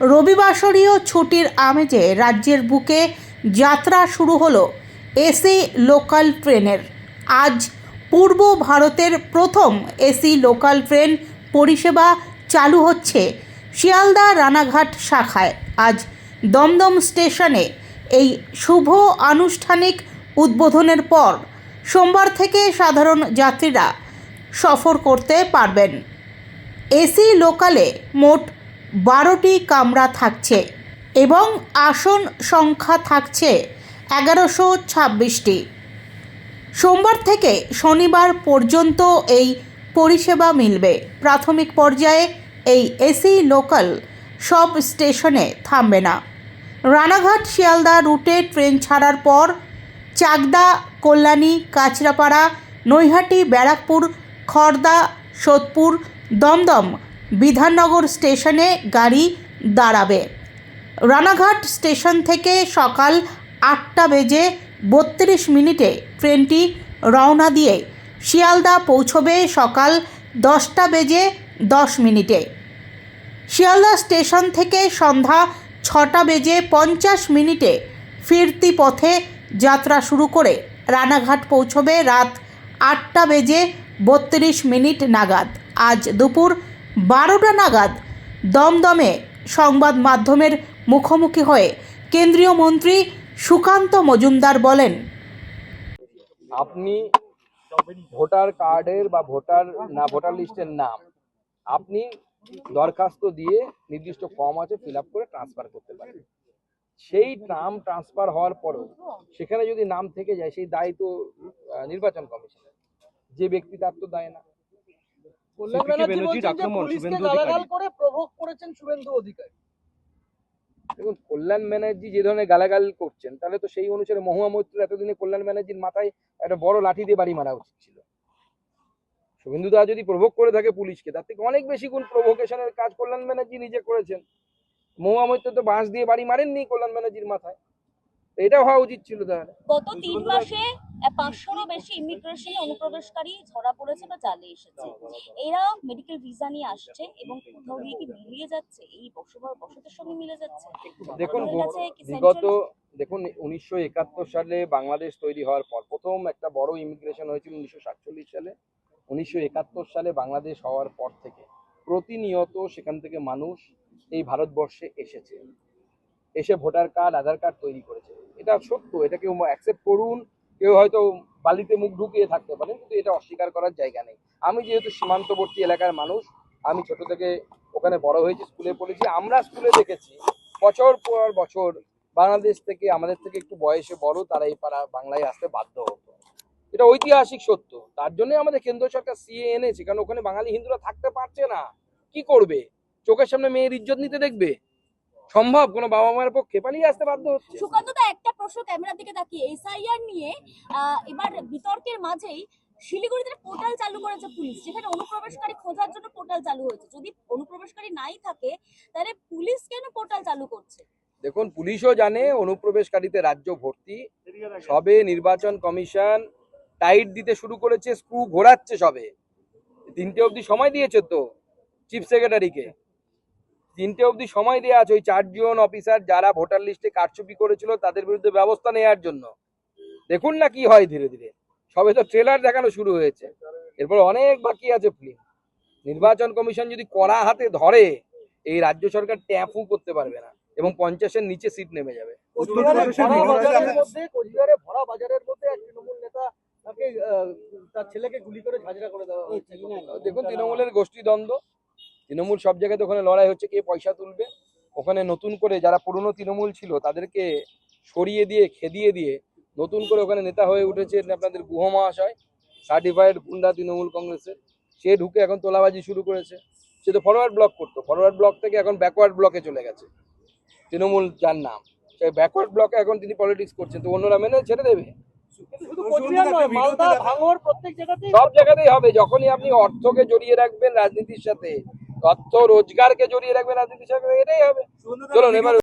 রবিবাসরীয় ছুটির আমেজে রাজ্যের বুকে যাত্রা শুরু হলো এসি লোকাল ট্রেনের। আজ পূর্ব ভারতের প্রথম এসি লোকাল ট্রেন পরিষেবা চালু হচ্ছে শিয়ালদা রানাঘাট শাখায়। আজ দমদম স্টেশনে এই শুভ আনুষ্ঠানিক উদ্বোধনের পর সোমবার থেকে সাধারণ যাত্রীরা সফর করতে পারবেন। এসি লোকালে মোট বারোটি কামরা থাকছে এবং আসন সংখ্যা থাকছে এগারোশো ছাব্বিশটি। সোমবার থেকে শনিবার পর্যন্ত এই পরিষেবা মিলবে। প্রাথমিক পর্যায়ে এই এসি লোকাল সব স্টেশনে থামবে না। রানাঘাট শিয়ালদা রুটে ট্রেন ছাড়ার পর চাকদা, কল্যাণী, কাঁচরাপাড়া, নৈহাটি, ব্যারাকপুর খড়দা সোদপুর, দমদম বিধাননগর স্টেশনে গাড়ি দাঁড়াবে। রানাঘাট স্টেশন থেকে সকাল আটটা বেজে বত্রিশ মিনিটে ট্রেনটি রওনা দিয়ে শিয়ালদা পৌঁছবে সকাল দশটা বেজে দশ মিনিটে। শিয়ালদা স্টেশন থেকে সন্ধ্যা ছটা বেজে পঞ্চাশ মিনিটে ফিরতি পথে যাত্রা শুরু করে রানাঘাট পৌঁছবে রাত আটটা বেজে বত্রিশ মিনিট নাগাদ। আজ দুপুর বারোটা নাগাদ দমদমে সংবাদ মাধ্যমের মুখোমুখি হয়ে কেন্দ্রীয় মন্ত্রী সুকান্ত মজুমদার বলেন, আপনি ভোটার কার্ডের বা ভোটার না, ভোটার লিস্টের নাম আপনি দরখাস্ত দিয়ে নির্দিষ্ট ফর্ম আছে ফিল আপ করে ট্রান্সফার করতে পারেন। সেই নাম ট্রান্সফার হওয়ার পরও সেখানে যদি নাম থেকে যায়, সেই দায় তো নির্বাচন কমিশনের। যে ব্যক্তি তার তো দায় না। কল্যাণ ব্যানার্জি বলছেন যে পুলিশকে গালাগাল করে প্রভোগ করেছেন শুভেন্দু অধিকারী। দেখুন কল্যাণ ব্যানার্জি যে ধরনের গালাগাল করছেন তাহলে তো সেই অনুসারে মহুয়া মৈত্র এতদিনে কল্যাণ ব্যানার্জির মাথায় একটা বড় লাঠি দিয়ে বাড়ি মারা উচিত ছিল। শুভেন্দু দা যদি প্রভোগ করে থাকে পুলিশকে তার থেকে অনেক বেশি গুণ প্রভোকেশনের কাজ কল্যাণ ব্যানার্জি নিজে করেছেন। মহুয়া মৈত্র তো বাঁশ দিয়ে বাড়ি মারেননি কল্যাণ ব্যানার্জির মাথায়। এটা হওয়া উচিত ছিল তাহলে। গত তিন মাসে পাঁচশোরও বেশি ইমিগ্রেশনে অনুপ্রবেশকারী ধরা পড়েছে বা জালে এসেছে। এরা মেডিকেল ভিসা নিয়ে আসছে এবং কোথাও গিয়ে কি মিলিয়ে যাচ্ছে? এই বসবাস বসতের সঙ্গে মিলে যাচ্ছে? দেখুন বিগত দেখুন উনিশশো একাত্তর সালে বাংলাদেশ তৈরি হওয়ার পর প্রথম একটা বড় ইমিগ্রেশন হয়েছিল উনিশশো সাতচল্লিশ সালে। উনিশশো একাত্তর সালে বাংলাদেশ হওয়ার পর থেকে প্রতিনিয়ত সেখান থেকে মানুষ এই ভারতবর্ষে এসেছে। এসে ভোটার কার্ড আধার কার্ড তৈরি করেছে। এটা সত্য এটা কেউ অ্যাকসেপ্ট করুন। কেউ হয়তো বালিতে মুখ ঢুকিয়ে থাকতে পারেন কিন্তু এটা অস্বীকার করার জায়গা নেই। আমি যেহেতু সীমান্তবর্তী এলাকার মানুষ, আমি ছোট থেকে ওখানে বড় হয়েছি, স্কুলে পড়েছি, আমরা স্কুলে দেখেছি, বছর পর বছর বাংলাদেশ থেকে, আমাদের থেকে একটু বয়সে বড়, তারা এই পাড়া বাংলায় আসতে বাধ্য হতো। এটা ঐতিহাসিক সত্য। তার জন্য আমাদের কেন্দ্র সরকার সিএ এনেছে, কারণ ওখানে বাঙালি হিন্দুরা থাকতে পারছে না। কি করবে? চোখের সামনে মেয়ের ইজ্জত নিতে দেখবে? সম্ভব? কোনো বাবা মায়ের পক্ষে? পালিয়ে আসতে বাধ্য হচ্ছে। সুকান্ত দা একটা প্রশ্ন ক্যামেরার দিকে তাকিয়ে। এসআইআর নিয়ে এবার বিতর্কের মাঝেই শিলিগুড়িতে পোর্টাল চালু করেছে পুলিশ। যেখানে অনুপ্রবেশকারী খোঁজার জন্য পোর্টাল চালু হয়েছে। যদি অনুপ্রবেশকারী নাই থাকে তাহলে পুলিশ কেন পোর্টাল চালু করছে? দেখুন পুলিশও জানে অনুপ্রবেশকারীতে রাজ্য ভর্তি। সবে নির্বাচন কমিশন টাইট দিতে শুরু করেছে স্ক্রু ঘোরাচ্ছে সবে। তিনটে অবধি সময় দিয়েছে তো চিফ সেক্রেটারিকে। তিনটে অবধি সময় দেওয়া আছে ওই চারজন অফিসার যারা ভোটার লিস্টে কারচুপি করেছিল তাদের বিরুদ্ধে ব্যবস্থা নেওয়ার জন্য। দেখুন না কি হয় ধীরে ধীরে। সবে তো ট্রেলার দেখানো শুরু হয়েছে। এরপর অনেক বাকি আছে ফিল্ম নির্বাচন কমিশন যদি কড়া হাতে ধরে এই রাজ্য সরকার ট্যাপও করতে পারবে না এবং পঞ্চাশের নিচে সিট নেমে যাবে। কোচবিহারে ভরা বাজারের মধ্যে এক তৃণমূল নেতা তার ছেলেকে গুলি করে ঝাঁঝরা করে দেওয়া দেখুন তৃণমূলের গোষ্ঠী দ্বন্দ্ব তৃণমূল সব জায়গাতে ওখানে লড়াই হচ্ছে কে পয়সা তুলবে? ওখানে নতুন করে যারা পুরনো তৃণমূল ছিল তাদেরকে সরিয়ে দিয়ে খেদিয়ে দিয়ে নতুন করে ওখানে নেতা হয়ে উঠেছে আপনাদের গুহ মহাশয় সার্টিফাইড গুন্ডা তৃণমূল কংগ্রেসের। সে ঢুকে এখন তোলাবাজি শুরু করেছে। সে তো ফরওয়ার্ড ব্লক করতো। ফরওয়ার্ড ব্লক থেকে এখন ব্যাকওয়ার্ড ব্লকে চলে গেছে। তৃণমূল যার নাম। সেই ব্যাকওয়ার্ড ব্লকে এখন তিনি পলিটিক্স করছেন। তো অন্যরা মেনে ছেড়ে দেবে। সব জায়গাতেই হবে। যখনই আপনি অর্থকে জড়িয়ে রাখবেন রাজনীতির সাথে অর্থ রোজগারকে জড়িয়ে রাখবে রাজনীতির সঙ্গে এটাই হবে। চলুন এবার